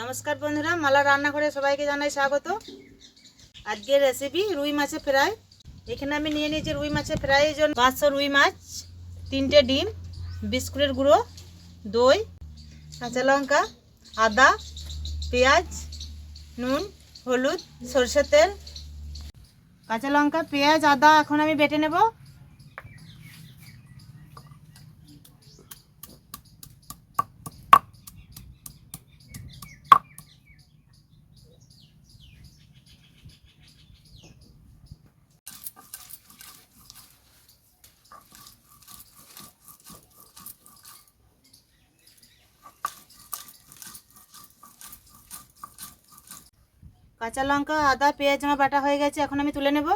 নমস্কার বন্ধুরা, মালা রান্নাঘরে সবাইকে জানাই স্বাগত। আজকের রেসিপি রুই মাছের ফ্রাই এখানে আমি নিয়ে নিয়েছি রুই মাছের ফ্রাইয়ের জন্য পাঁচশো রুই মাছ, তিনটে ডিম, বিস্কুটের গুঁড়ো, দই, কাঁচা লঙ্কা, আদা, পেঁয়াজ, নুন, হলুদ, সরষের তেল। কাঁচা লঙ্কা, পেঁয়াজ, আদা এখন আমি বেটে নেব। কাঁচা লঙ্কা, আদা, পেঁয়াজ আমার বাটা হয়ে গেছে, এখন আমি তুলে নেব।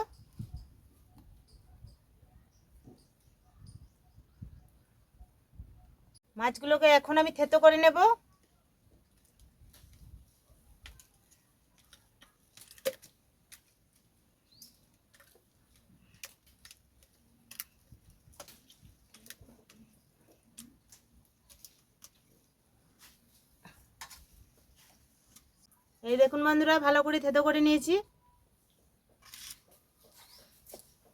মাছগুলোকে এখন আমি থেতো করে নেব। এই দেখুন বন্ধুরা, ভালো করে থেতো করে নিয়েছি।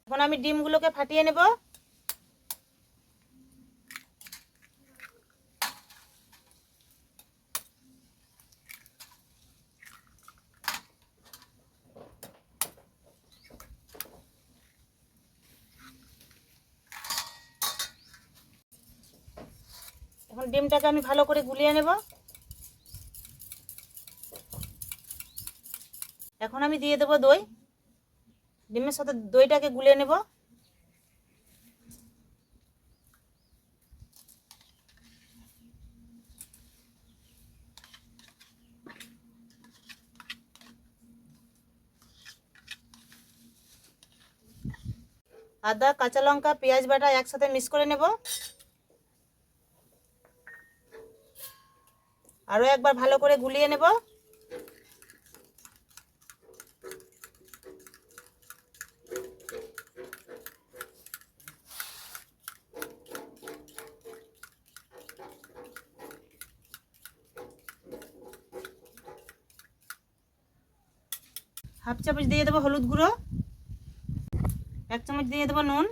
এখন আমি ডিমগুলোকে ফাটিয়ে নেব। এখন ডিমটাকে আমি ভালো করে গুলিয়ে নেব। এখন আমি দিয়ে দেবো দই। ডিমের সাথে দইটাকে গুলিয়ে নেব। আদা, কাঁচা লঙ্কা, পেঁয়াজ বাটা একসাথে মিক্স করে নেব। আরও একবার ভালো করে গুলিয়ে নেব। হাফ চামচ দিয়ে দেবো হলুদ গুঁড়ো, এক চামচ দিয়ে দেবো নুন।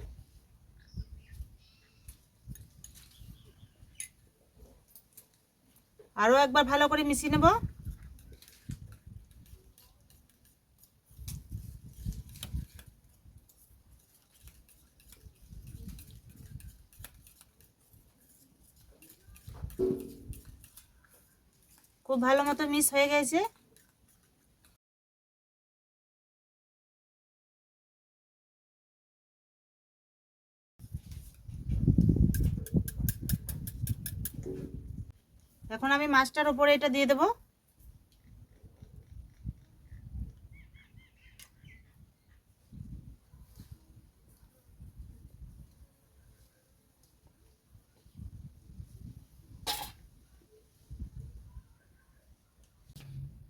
আরও একবার ভালো করে মিশিয়ে নেব। খুব ভালো মতো মিস হয়ে গেছে। এখন আমি মাছটার উপরে এটা দিয়ে দেব।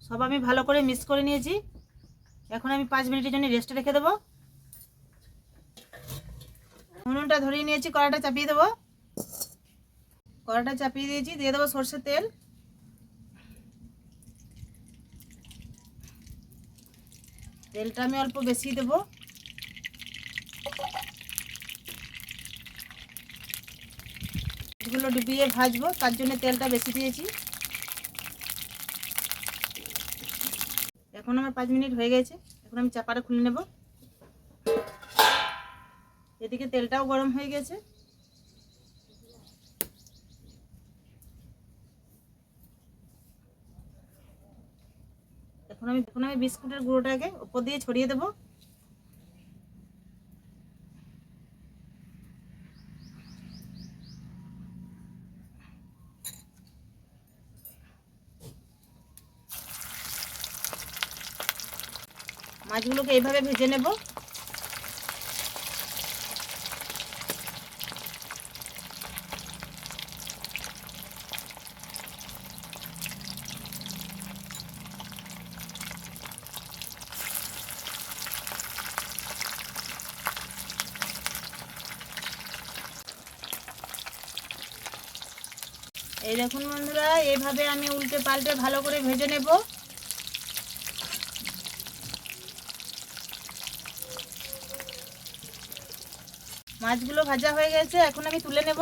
সব আমি ভালো করে মিক্স করে নিয়েছি। এখন আমি পাঁচ মিনিটের জন্য রেস্টে রেখে দেবো। উনুনটা ধরিয়ে নিয়েছি কড়াটা চাপিয়ে দেবো। কড়াটা চাপিয়ে দিয়েছি, দিয়ে দেবো সর্ষের তেল। তেলটা আমি অল্প বেশি দেবো। এগুলো ডুবিয়ে ভাজবো, তার জন্য তেলটা বেশি দিয়েছি। এখন আমার পাঁচ মিনিট হয়ে গেছে, এখন আমি চাপাটা খুলে নেব। এদিকে তেলটাও গরম হয়ে গেছে। এখন আমি এখন আমি বিস্কুটের গুঁড়োটাকে উপর দিয়ে ছড়িয়ে দেবো। মাছগুলোকে এইভাবে ভেজে নেব। এই দেখুন বন্ধুরা, এভাবে আমি উল্টে পাল্টে ভালো করে ভেজে নেব। মাছগুলো ভাজা হয়ে গেছে, এখন আমি তুলে নেব।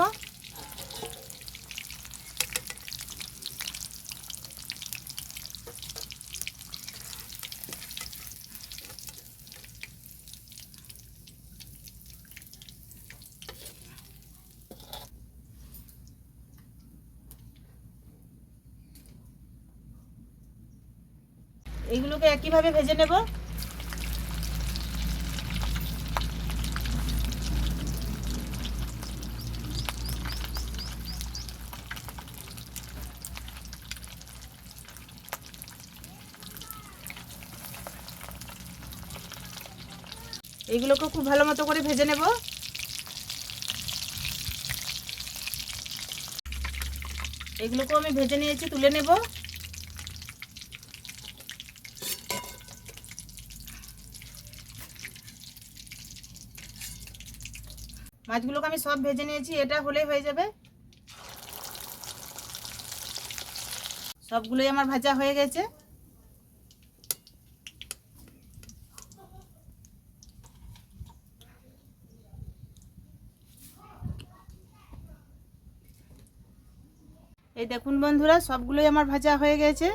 এইগুলোকে একইভাবে ভেজে নেব। এইগুলোকে খুব ভালো মতো করে ভেজে নেব। এগুলোকেও আমি ভেজে নিয়েছি, তুলে নেব। মাছগুলোকে আমি সব ভেজে নিয়েছি, এটা হলেই হয়ে যাবে। সবগুলোই আমার ভাজা হয়ে গেছে। এই দেখুন বন্ধুরা, সবগুলোই আমার ভাজা হয়ে গেছে।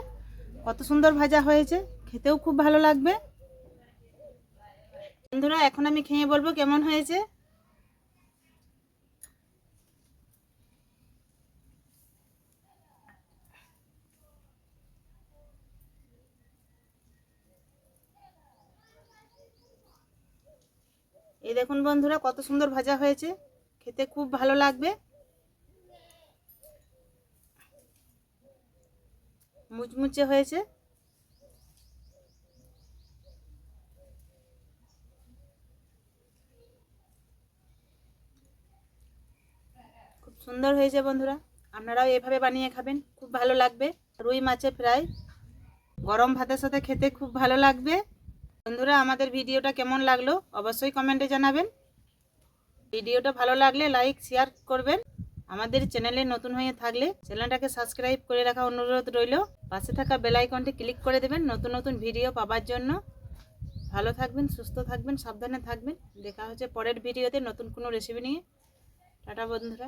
কত সুন্দর ভাজা হয়েছে, খেতেও খুব ভালো লাগবে। বন্ধুরা, এখন আমি খেয়ে বলব কেমন হয়েছে। এই দেখুন বন্ধুরা, কত সুন্দর ভাজা হয়েছে। খেতে খুব ভালো লাগবে। মুচমুচে হয়েছে। খুব সুন্দর হয়েছে বন্ধুরা। আপনারাও এভাবে বানিয়ে খাবেন, খুব ভালো লাগবে। রুই মাছে ফ্রাই। গরম ভাতের সাথে খেতে খুব ভালো লাগবে। বন্ধুরা, আমাদের ভিডিওটা কেমন লাগল অবশ্যই কমেন্টে জানাবেন। ভিডিওটা ভালো লাগলে লাইক, শেয়ার করবেন। আমাদের চ্যানেলে নতুন হয়ে থাকলে চ্যানেলটাকে সাবস্ক্রাইব করে রাখা অনুরোধ রইল। পাশে থাকা বেল আইকনটি ক্লিক করে দেবেন নতুন নতুন ভিডিও পাবার জন্য। ভালো থাকবেন, সুস্থ থাকবেন, সাবধানে থাকবেন। দেখা হচ্ছে পরের ভিডিওতে নতুন কোনো রেসিপি নিয়ে। টাটা বন্ধুরা।